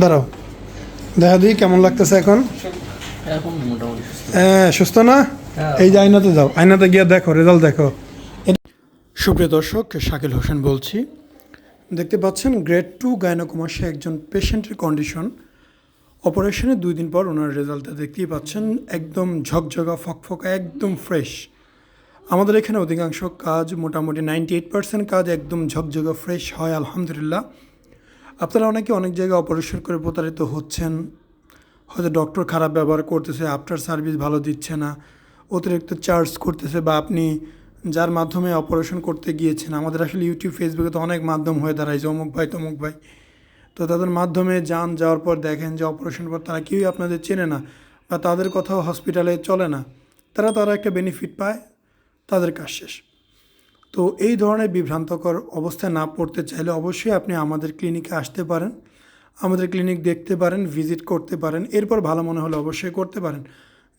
দাঁড়াও। দেখা দিই কেমন লাগতেছে এখন? হ্যাঁ সুস্থ না? হ্যাঁ। এই যে আয়নাতে যাও। আয়নাতে গিয়ে দেখো রেজাল্ট দেখো। সুপ্রিয় দর্শক শাকিল হোসেন বলছি। দেখতে পাচ্ছেন গ্রেড টু গাইনোকোমাসে একজন পেশেন্টের কন্ডিশন। অপারেশনের দুই দিন পর ওনার রেজাল্টটা দেখতেই পাচ্ছেন একদম ঝকঝকা ফকফকা একদম ফ্রেশ। আমাদের এখানে অধিকাংশ কাজ মোটামুটি নাইনটি এইট পার্সেন্ট কাজ একদম ঝকঝকা ফ্রেশ হয় আলহামদুলিল্লাহ। আপনারা অনেকে অনেক জায়গায় অপারেশন করে প্রতারিত হচ্ছেন। হয়তো ডক্টর খারাপ ব্যবহার করতেছে আফটার সার্ভিস ভালো দিচ্ছে না, অতিরিক্ত চার্জ করতেছে বা আপনি যার মাধ্যমে অপারেশন করতে গিয়েছেন। আমাদের আসলে ইউটিউব ফেসবুকে তো অনেক মাধ্যম হয়ে দাঁড়ায় যে অমুক ভাই, তমুক ভাই। তো তাদের মাধ্যমে যান, যাওয়ার পর দেখেন যে অপারেশন পর তারা কেউই আপনাদের চেনে না বা তাদের কথাও হসপিটালে চলে না। তারা তারা একটা বেনিফিট পায়, তাদের কাজ শেষ। তো এই ধরনের বিভ্রান্তকর অবস্থায় না পড়তে চাইলে অবশ্যই আপনি আমাদের ক্লিনিকে আসতে পারেন, আমাদের ক্লিনিক দেখতে পারেন, ভিজিট করতে পারেন, এরপর ভালো মনে হলে অবশ্যই করতে পারেন।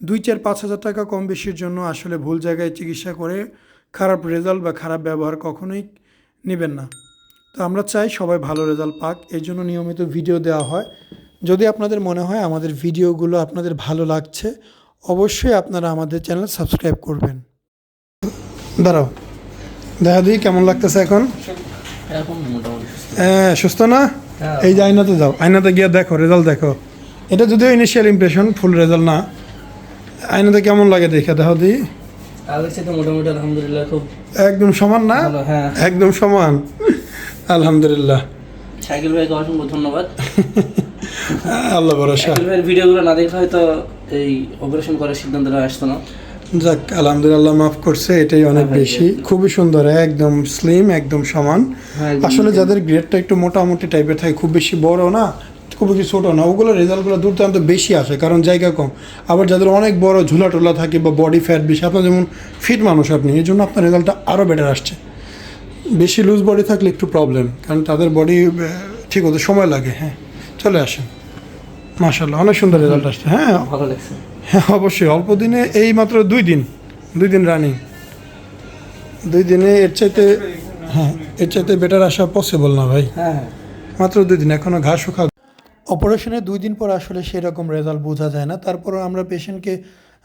দুই চার পাঁচ হাজার টাকা কম বেশির জন্য আসলে ভুল জায়গায় চিকিৎসা করে খারাপ রেজাল্ট বা খারাপ ব্যবহার কখনোই নেবেন না। তো আমরা চাই সবাই ভালো রেজাল্ট পাক, এই জন্য নিয়মিত ভিডিও দেওয়া হয়। যদি আপনাদের মনে হয় আমাদের ভিডিওগুলো আপনাদের ভালো লাগছে, অবশ্যই আপনারা আমাদের চ্যানেল সাবস্ক্রাইব করবেন। দাঁড়াও। দেখা দিই কেমন লাগতেছে এখন? হ্যাঁ সুস্থ না? হ্যাঁ। এই যে আয়নাতে যাও আয়নাতে গিয়ে দেখো রেজাল্ট দেখো। এটা যদিও ইনিশিয়াল ইমপ্রেশন ফুল রেজাল্ট না। আয়নাতে কেমন লাগে দেখে দেখো। দিই মোটামুটি আলহামদুলিল্লাহ খুব একদম সমান না? হ্যাঁ। একদম সমান। আলহামদুলিল্লাহ। সাইকেল ভাইকে অসংখ্য ধন্যবাদ। আল্লাহ ভরসা। সাইকেল ভাইয়ের ভিডিওগুলো না দেখলে হয়তো এই অপারেশন করার সিদ্ধান্তটা আসতো না। যাক আলহামদুলিল্লাহ মাফ করছে এটাই অনেক হ্যাঁ, বেশি। খুবই সুন্দর একদম স্লিম একদম সমান। হ্যাঁ, আসলে যাদের গ্রেডটা একটু মোটামুটি টাইপের থাকে খুব বেশি বড় না খুব বেশি ছোটো না ওগুলো রেজাল্টগুলো দুর্দান্ত বেশি আসে কারণ জায়গা কম। আবার যাদের অনেক বড় ঝুলা টোলা থাকে বা বডি ফ্যাট বেশি আপনার যেমন ফিট মানুষ আপনি এই জন্য আপনার রেজাল্টটা আরও বেটার আসছে। বেশি লুজ বডি থাকলে একটু প্রবলেম কারণ তাদের বডি ঠিক হতে সময় লাগে হ্যাঁ। চলে আসেন। মাশাল্লাহ অনেক সুন্দর রেজাল্ট আসছে হ্যাঁ। ভালো লাগছে। হ্যাঁ অবশ্যই। অল্প দিনে এই মাত্র দুই দিন দুই দিন রানিং দুই দিনে এর চাইতে হ্যাঁ এর চাইতে বেটার আসা পসিবল না ভাই। হ্যাঁ হ্যাঁ। মাত্র দুই দিন এখনও ঘাস শুকা অপারেশনের দুই দিন পর আসলে সেরকম রেজাল্ট বোঝা যায় না। তারপরও আমরা পেশেন্টকে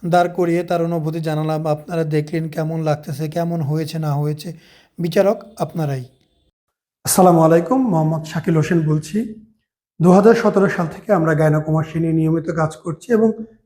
দাঁড় করিয়ে তার অনুভূতি জানালাম। আপনারা দেখলেন কেমন লাগতেছে কেমন হয়েছে না হয়েছে। বিচারক আপনারাই। আসসালামু আলাইকুম মোহাম্মদ শাকিল হোসেন বলছি। দু হাজার সতেরো সাল থেকে আমরা গায়নাকুমাসী নিয়ে নিয়মিত কাজ করছি এবং